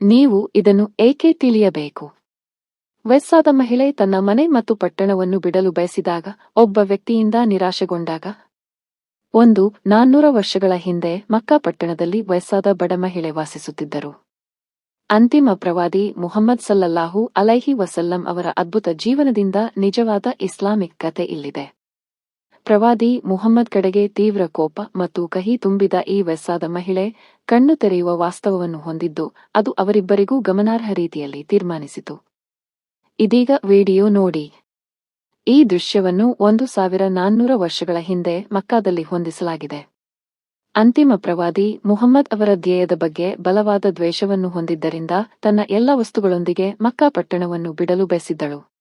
ನೀವು ಇದನ್ನು ಏಕೆ ತಿಳಿಯಬೇಕು? ವಯಸ್ಸಾದ ಮಹಿಳೆ ತನ್ನ ಮನೆ ಮತ್ತು ಪಟ್ಟಣವನ್ನು ಬಿಡಲು ಬಯಸಿದಾಗ ಒಬ್ಬ ವ್ಯಕ್ತಿಯಿಂದ ನಿರಾಶೆಗೊಂಡಾಗ? ಒಂದು, ನಾನ್ನೂರ ವರ್ಷಗಳ ಹಿಂದೆ ಮಕ್ಕಾ ಪಟ್ಟಣದಲ್ಲಿ ವಯಸ್ಸಾದ ಬಡ ಮಹಿಳೆ ವಾಸಿಸುತ್ತಿದ್ದರು. ಅಂತಿಮ ಪ್ರವಾದಿ ಮುಹಮ್ಮದ್ ಸಲ್ಲಲ್ಲಾಹು ಅಲೈಹಿ ವಸಲ್ಲಂ ಅವರ ಅದ್ಭುತ ಜೀವನದಿಂದ ನಿಜವಾದ ಇಸ್ಲಾಮಿಕ್ ಕತೆ ಇಲ್ಲಿದೆ. ಪ್ರವಾದಿ ಮುಹಮ್ಮದ್ ಕಡೆಗೆ ತೀವ್ರ ಕೋಪ ಮತ್ತು ಕಹಿ ತುಂಬಿದ ಈ ವಯಸ್ಸಾದ ಮಹಿಳೆ ಕಣ್ಣು ತೆರೆಯುವ ವಾಸ್ತವವನ್ನು ಹೊಂದಿದ್ದು, ಅದು ಅವರಿಬ್ಬರಿಗೂ ಗಮನಾರ್ಹ ರೀತಿಯಲ್ಲಿ ತೀರ್ಮಾನಿಸಿತು. ಇದೀಗ ವಿಡಿಯೋ ನೋಡಿ. ಈ ದೃಶ್ಯವನ್ನು ಒಂದು ಸಾವಿರ ನಾನ್ನೂರ ವರ್ಷಗಳ ಹಿಂದೆ ಮಕ್ಕಾದಲ್ಲಿ ಹೊಂದಿಸಲಾಗಿದೆ. ಅಂತಿಮ ಪ್ರವಾದಿ ಮುಹಮ್ಮದ್ ಅವರ ಧ್ಯೇಯದ ಬಗ್ಗೆ ಬಲವಾದ ದ್ವೇಷವನ್ನು ಹೊಂದಿದ್ದರಿಂದ ತನ್ನ ಎಲ್ಲ ವಸ್ತುಗಳೊಂದಿಗೆ ಮಕ್ಕಾ ಪಟ್ಟಣವನ್ನು ಬಿಡಲು ಬಯಸಿದ್ದಳು.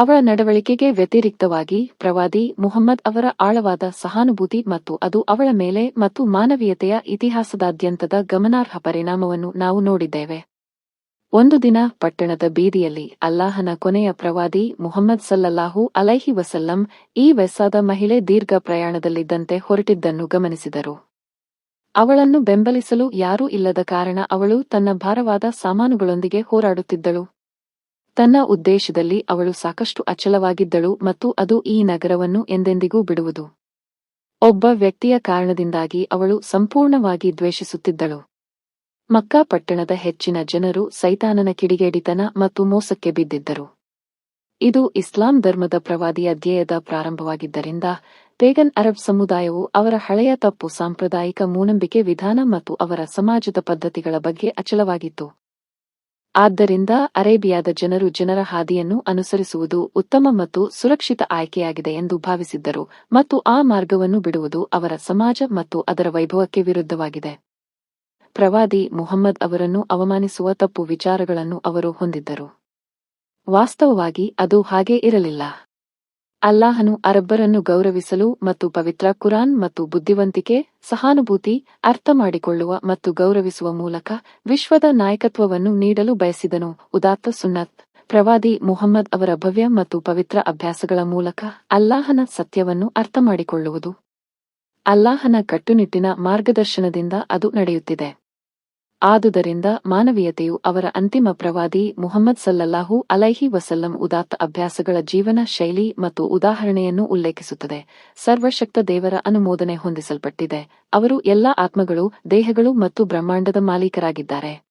ಅವಳ ನಡವಳಿಕೆಗೆ ವ್ಯತಿರಿಕ್ತವಾಗಿ ಪ್ರವಾದಿ ಮುಹಮ್ಮದ್ ಅವರ ಆಳವಾದ ಸಹಾನುಭೂತಿ ಮತ್ತು ಅದು ಅವಳ ಮೇಲೆ ಮತ್ತು ಮಾನವೀಯತೆಯ ಇತಿಹಾಸದಾದ್ಯಂತದ ಗಮನಾರ್ಹ ಪರಿಣಾಮವನ್ನು ನಾವು ನೋಡಿದ್ದೇವೆ. ಒಂದು ದಿನ ಪಟ್ಟಣದ ಬೀದಿಯಲ್ಲಿ ಅಲ್ಲಾಹನ ಕೊನೆಯ ಪ್ರವಾದಿ ಮುಹಮ್ಮದ್ ಸಲ್ಲಲ್ಲಾಹು ಅಲೈಹಿ ವಸಲ್ಲಂ ಈ ವಯಸ್ಸಾದ ಮಹಿಳೆ ದೀರ್ಘ ಪ್ರಯಾಣದಲ್ಲಿದ್ದಂತೆ ಹೊರಟಿದ್ದನ್ನು ಗಮನಿಸಿದರು. ಅವಳನ್ನು ಬೆಂಬಲಿಸಲು ಯಾರೂ ಇಲ್ಲದ ಕಾರಣ ಅವಳು ತನ್ನ ಭಾರವಾದ ಸಾಮಾನುಗಳೊಂದಿಗೆ ಹೋರಾಡುತ್ತಿದ್ದಳು. ತನ್ನ ಉದ್ದೇಶದಲ್ಲಿ ಅವಳು ಸಾಕಷ್ಟು ಅಚಲವಾಗಿದ್ದಳು ಮತ್ತು ಅದು ಈ ನಗರವನ್ನು ಎಂದೆಂದಿಗೂ ಬಿಡುವುದು. ಒಬ್ಬ ವ್ಯಕ್ತಿಯ ಕಾರಣದಿಂದಾಗಿ ಅವಳು ಸಂಪೂರ್ಣವಾಗಿ ದ್ವೇಷಿಸುತ್ತಿದ್ದಳು. ಮಕ್ಕಾ ಪಟ್ಟಣದ ಹೆಚ್ಚಿನ ಜನರು ಸೈತಾನನ ಕಿಡಿಗೇಡಿತನ ಮತ್ತು ಮೋಸಕ್ಕೆ ಬಿದ್ದಿದ್ದರು. ಇದು ಇಸ್ಲಾಂ ಧರ್ಮದ ಪ್ರವಾದಿಯ ಧ್ಯೇಯದ ಪ್ರಾರಂಭವಾಗಿದ್ದರಿಂದ ಪೇಗನ್ ಅರಬ್ ಸಮುದಾಯವು ಅವರ ಹಳೆಯ ತಪ್ಪು ಸಾಂಪ್ರದಾಯಿಕ ಮೂನಂಬಿಕೆ ವಿಧಾನ ಮತ್ತು ಅವರ ಸಮಾಜದ ಪದ್ಧತಿಗಳ ಬಗ್ಗೆ ಅಚಲವಾಗಿತ್ತು. ಆದ್ದರಿಂದ ಅರೇಬಿಯಾದ ಜನರು ಜನರ ಹಾದಿಯನ್ನು ಅನುಸರಿಸುವುದು ಉತ್ತಮ ಮತ್ತು ಸುರಕ್ಷಿತ ಆಯ್ಕೆಯಾಗಿದೆ ಎಂದು ಭಾವಿಸಿದ್ದರು ಮತ್ತು ಆ ಮಾರ್ಗವನ್ನು ಬಿಡುವುದು ಅವರ ಸಮಾಜ ಮತ್ತು ಅದರ ವೈಭವಕ್ಕೆ ವಿರುದ್ಧವಾಗಿದೆ. ಪ್ರವಾದಿ ಮುಹಮ್ಮದ್ ಅವರನ್ನು ಅವಮಾನಿಸುವ ತಪ್ಪು ವಿಚಾರಗಳನ್ನು ಅವರು ಹೊಂದಿದ್ದರು. ವಾಸ್ತವವಾಗಿ ಅದು ಹಾಗೆ ಇರಲಿಲ್ಲ. ಅಲ್ಲಾಹನು ಅರಬ್ಬರನ್ನು ಗೌರವಿಸಲು ಮತ್ತು ಪವಿತ್ರ ಕುರಾನ್ ಮತ್ತು ಬುದ್ಧಿವಂತಿಕೆ, ಸಹಾನುಭೂತಿ, ಅರ್ಥ ಮಾಡಿಕೊಳ್ಳುವ ಮತ್ತು ಗೌರವಿಸುವ ಮೂಲಕ ವಿಶ್ವದ ನಾಯಕತ್ವವನ್ನು ನೀಡಲು ಬಯಸಿದನು. ಉದಾತ್ತ ಸುನ್ನತ್. ಪ್ರವಾದಿ ಮುಹಮ್ಮದ್ ಅವರ ಭವ್ಯ ಮತ್ತು ಪವಿತ್ರ ಅಭ್ಯಾಸಗಳ ಮೂಲಕ ಅಲ್ಲಾಹನ ಸತ್ಯವನ್ನು ಅರ್ಥಮಾಡಿಕೊಳ್ಳುವುದು. ಅಲ್ಲಾಹನ ಕಟ್ಟುನಿಟ್ಟಿನ ಮಾರ್ಗದರ್ಶನದಿಂದ ಅದು ನಡೆಯುತ್ತಿದೆ. ಆದುದರಿಂದ ಮಾನವೀಯತೆಯು ಅವರ ಅಂತಿಮ ಪ್ರವಾದಿ ಮುಹಮ್ಮದ್ ಸಲ್ಲಲ್ಲಾಹು ಅಲೈಹಿ ವಸಲ್ಲಂ ಉದಾತ್ತ ಅಭ್ಯಾಸಗಳ ಜೀವನ ಶೈಲಿ ಮತ್ತು ಉದಾಹರಣೆಯನ್ನು ಉಲ್ಲೇಖಿಸುತ್ತದೆ. ಸರ್ವಶಕ್ತ ದೇವರ ಅನುಮೋದನೆ ಹೊಂದಿಸಲ್ಪಟ್ಟಿದೆ. ಅವರು ಎಲ್ಲಾ ಆತ್ಮಗಳು, ದೇಹಗಳು ಮತ್ತು ಬ್ರಹ್ಮಾಂಡದ ಮಾಲೀಕರಾಗಿದ್ದಾರೆ.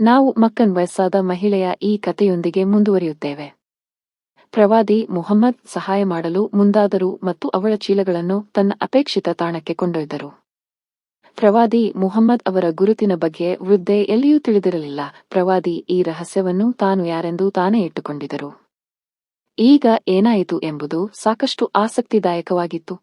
ನಾವು ಮಕ್ಕನ್ ವಯಸ್ಸಾದ ಮಹಿಳೆಯ ಈ ಕಥೆಯೊಂದಿಗೆ ಮುಂದುವರಿಯುತ್ತೇವೆ. ಪ್ರವಾದಿ ಮುಹಮ್ಮದ್ ಸಹಾಯ ಮಾಡಲು ಮುಂದಾದರು ಮತ್ತು ಅವಳ ಚೀಲಗಳನ್ನು ತನ್ನ ಅಪೇಕ್ಷಿತ ತಾಣಕ್ಕೆ ಕೊಂಡೊಯ್ದರು. ಪ್ರವಾದಿ ಮುಹಮ್ಮದ್ ಅವರ ಗುರುತಿನ ಬಗ್ಗೆ ವೃದ್ಧೆ ಎಲ್ಲಿಯೂ ತಿಳಿದಿರಲಿಲ್ಲ. ಪ್ರವಾದಿ ಈ ರಹಸ್ಯವನ್ನು ತಾನು ಯಾರೆಂದು ತಾನೇ ಇಟ್ಟುಕೊಂಡಿದರು ಈಗ ಏನಾಯಿತು ಎಂಬುದು ಸಾಕಷ್ಟು ಆಸಕ್ತಿದಾಯಕವಾಗಿತ್ತು.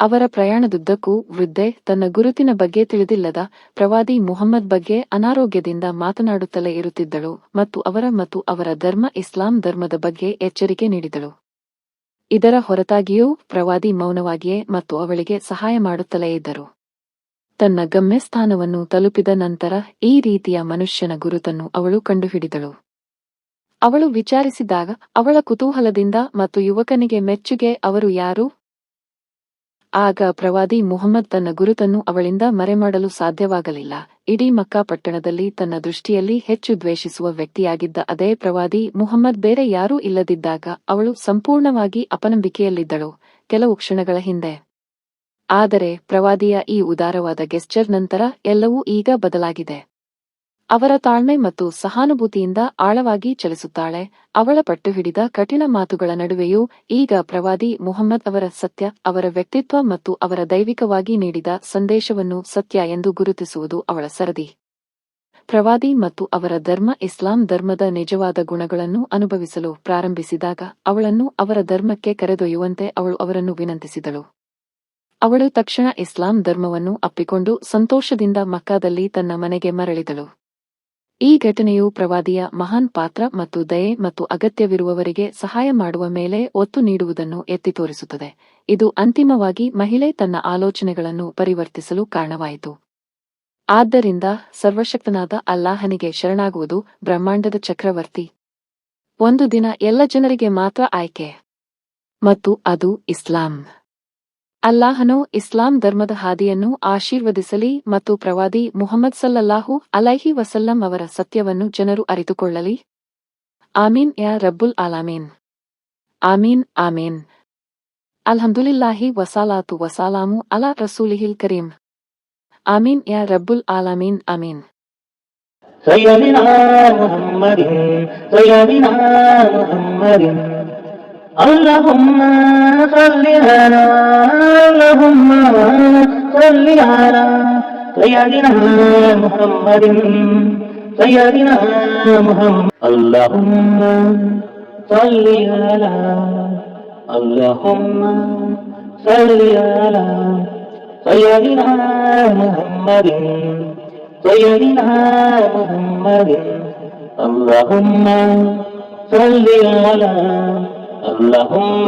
ಅವರ ಪ್ರಯಾಣದುದ್ದಕ್ಕೂ ವೃದ್ಧೆ ತನ್ನ ಗುರುತಿನ ಬಗ್ಗೆ ತಿಳಿದಿಲ್ಲದ ಪ್ರವಾದಿ ಮುಹಮ್ಮದ್ ಬಗ್ಗೆ ಅನಾರೋಗ್ಯದಿಂದ ಮಾತನಾಡುತ್ತಲೇ ಇರುತ್ತಿದ್ದಳು ಮತ್ತು ಅವರ ಮತ್ತು ಅವರ ಧರ್ಮ ಇಸ್ಲಾಂ ಧರ್ಮದ ಬಗ್ಗೆ ಎಚ್ಚರಿಕೆ ನೀಡಿದಳು. ಇದರ ಹೊರತಾಗಿಯೂ ಪ್ರವಾದಿ ಮೌನವಾಗಿಯೇ ಮತ್ತು ಅವಳಿಗೆ ಸಹಾಯ ಮಾಡುತ್ತಲೇ ಇದ್ದರು. ತನ್ನ ಗಮ್ಯಸ್ಥಾನವನ್ನು ತಲುಪಿದ ನಂತರ ಈ ರೀತಿಯ ಮನುಷ್ಯನ ಗುರುತನ್ನು ಅವಳು ಕಂಡುಹಿಡಿದಳು. ಅವಳು ವಿಚಾರಿಸಿದಾಗ ಅವಳ ಕುತೂಹಲದಿಂದ ಮತ್ತು ಯುವಕನಿಗೆ ಮೆಚ್ಚುಗೆ, ಅವರು ಯಾರು? ಆಗ ಪ್ರವಾದಿ ಮುಹಮ್ಮದ್ ತನ್ನ ಗುರುತನ್ನು ಅವಳಿಂದ ಮರೆಮಾಡಲು ಸಾಧ್ಯವಾಗಲಿಲ್ಲ. ಇಡೀ ಮಕ್ಕಾ ಪಟ್ಟಣದಲ್ಲಿ ತನ್ನ ದೃಷ್ಟಿಯಲ್ಲಿ ಹೆಚ್ಚು ದ್ವೇಷಿಸುವ ವ್ಯಕ್ತಿಯಾಗಿದ್ದ ಅದೇ ಪ್ರವಾದಿ ಮುಹಮ್ಮದ್ ಬೇರೆ ಯಾರೂ ಇಲ್ಲದಿದ್ದಾಗ ಅವಳು ಸಂಪೂರ್ಣವಾಗಿ ಅಪನಂಬಿಕೆಯಲ್ಲಿದ್ದಳು. ಕೆಲವು ಕ್ಷಣಗಳ ಹಿಂದೆ ಆದರೆ ಪ್ರವಾದಿಯ ಈ ಉದಾರವಾದ ಗೆಸ್ಚರ್ ನಂತರ ಎಲ್ಲವೂ ಈಗ ಬದಲಾಗಿದೆ. ಅವರ ತಾಳ್ಮೆ ಮತ್ತು ಸಹಾನುಭೂತಿಯಿಂದ ಆಳವಾಗಿ ಚಲಿಸುತ್ತಾಳೆ, ಅವಳ ಪಟ್ಟು ಹಿಡಿದ ಕಠಿಣ ಮಾತುಗಳ ನಡುವೆಯೂ ಈಗ ಪ್ರವಾದಿ ಮುಹಮ್ಮದ್ ಅವರ ಸತ್ಯ, ಅವರ ವ್ಯಕ್ತಿತ್ವ ಮತ್ತು ಅವರ ದೈವಿಕವಾಗಿ ನೀಡಿದ ಸಂದೇಶವನ್ನು ಸತ್ಯ ಎಂದು ಗುರುತಿಸುವುದು ಅವಳ ಸರದಿ. ಪ್ರವಾದಿ ಮತ್ತು ಅವರ ಧರ್ಮ ಇಸ್ಲಾಂ ಧರ್ಮದ ನಿಜವಾದ ಗುಣಗಳನ್ನು ಅನುಭವಿಸಲು ಪ್ರಾರಂಭಿಸಿದಾಗ ಅವಳನ್ನು ಅವರ ಧರ್ಮಕ್ಕೆ ಕರೆದೊಯ್ಯುವಂತೆ ಅವಳು ಅವರನ್ನು ವಿನಂತಿಸಿದಳು. ಅವಳು ತಕ್ಷಣ ಇಸ್ಲಾಂ ಧರ್ಮವನ್ನು ಅಪ್ಪಿಕೊಂಡು ಸಂತೋಷದಿಂದ ಮಕ್ಕಾದಲ್ಲಿ ತನ್ನ ಮನೆಗೆ ಮರಳಿದಳು. ಈ ಘಟನೆಯು ಪ್ರವಾದಿಯ ಮಹಾನ್ ಪಾತ್ರ ಮತ್ತು ದಯೆ ಮತ್ತು ಅಗತ್ಯವಿರುವವರಿಗೆ ಸಹಾಯ ಮಾಡುವ ಮೇಲೆ ಒತ್ತು ನೀಡುವುದನ್ನು ಎತ್ತಿ ತೋರಿಸುತ್ತದೆ. ಇದು ಅಂತಿಮವಾಗಿ ಮಹಿಳೆ ತನ್ನ ಆಲೋಚನೆಗಳನ್ನು ಪರಿವರ್ತಿಸಲು ಕಾರಣವಾಯಿತು. ಆದ್ದರಿಂದ ಸರ್ವಶಕ್ತನಾದ ಅಲ್ಲಾಹನಿಗೆ ಶರಣಾಗುವುದು ಬ್ರಹ್ಮಾಂಡದ ಚಕ್ರವರ್ತಿ. ಒಂದು ದಿನ ಎಲ್ಲ ಜನರಿಗೆ ಮಾತ್ರ ಆಯ್ಕೆ. ಮತ್ತು ಅದು ಇಸ್ಲಾಂ. ಅಲ್ಲಾಹನು ಇಸ್ಲಾಂ ಧರ್ಮದ ಹಾದಿಯನ್ನು ಆಶೀರ್ವದಿಸಲಿ ಮತ್ತು ಪ್ರವಾದಿ ಮುಹಮ್ಮದ್ ಸಲ್ಲಲ್ಲಾಹು ಅಲೈಹಿ ವಸಲ್ಲಂ ಅವರ ಸತ್ಯವನ್ನು ಜನರು ಅರಿತುಕೊಳ್ಳಲಿ ಆಮೀನ್ ಯಾ ರಬ್ಬುಲ್ ಆಲಾಮೀನ್ ಆಮೀನ್ ಆಮೀನ್ ಅಲ್ಹಮ್ದುಲಿಲ್ಲಾಹಿ ವಸಾಲಾತು ವಸಾಲಾಮು ಅಲಾ ರಸೂಲಿಹಿಲ್ ಕರೀಂ ಆಮೀನ್ ಯಾ ರಬ್ಬುಲ್ ಆಲಾಮೀನ್ ಆಮೀನ್ سيدنا محمد سيدنا محمد اللهم صل على اللهم صل على سيدنا محمد سيدنا محمد اللهم صل على اللهم صل على سيدنا محمد سيدنا محمد اللهم صل على اللهم